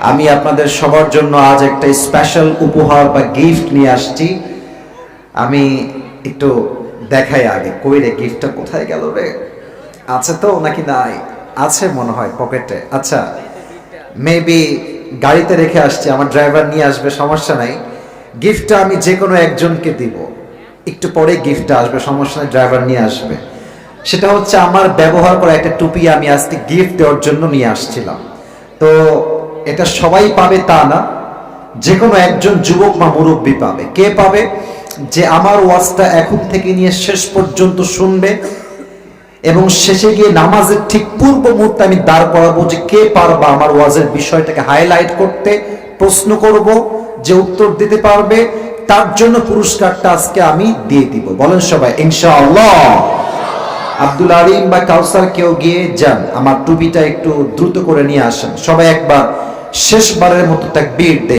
আমি আপনাদের সবার জন্য আজ একটা স্পেশাল উপহার বা গিফট নিয়ে আসছি। আমি একটু দেখাই আগে। কই রে গিফটটা কোথায় গেল রে? আছে তো নাকি নাই? আছে মনে হয় পকেটে। আচ্ছা মেবি গাড়িতে রেখে আসছি। আমার ড্রাইভার নিয়ে আসবে, সমস্যা নাই। গিফটটা আমি যে কোনো একজনকে দিব। একটু পরে গিফটটা আসবে, সমস্যা নাই ড্রাইভার নিয়ে আসবে। সেটা হচ্ছে আমার ব্যবহার করা একটা টুপি আমি আজকে গিফট দেওয়ার জন্য নিয়ে আসছিলাম। তো এটা সবাই পাবে তা না যে কোনো একজন যুবক বা মুরব্বী পাবে। কে পাবে? যে আমার ওয়াজটা এখন থেকে নিয়ে শেষ পর্যন্ত শুনবে এবং শেষে গিয়ে নামাজের ঠিক পূর্ব মুহূর্তে আমি দাঁড় করাবো যে কে পারবা আমার ওয়াজের বিষয়টাকে হাইলাইট করতে, প্রশ্ন করব, যে উত্তর দিতে পারবে, তার জন্য পুরস্কারটা আজকে আমি দিয়ে দিব। বলেন সবাই, ইনশাআল্লাহ। আব্দুল আলিম বা কাউসার কেউ গিয়ে যান, আমার টুপিটা একটু দ্রুত করে নিয়ে আসেন। সবাই একবার শেষবারের মতো তাকবীর দেয়।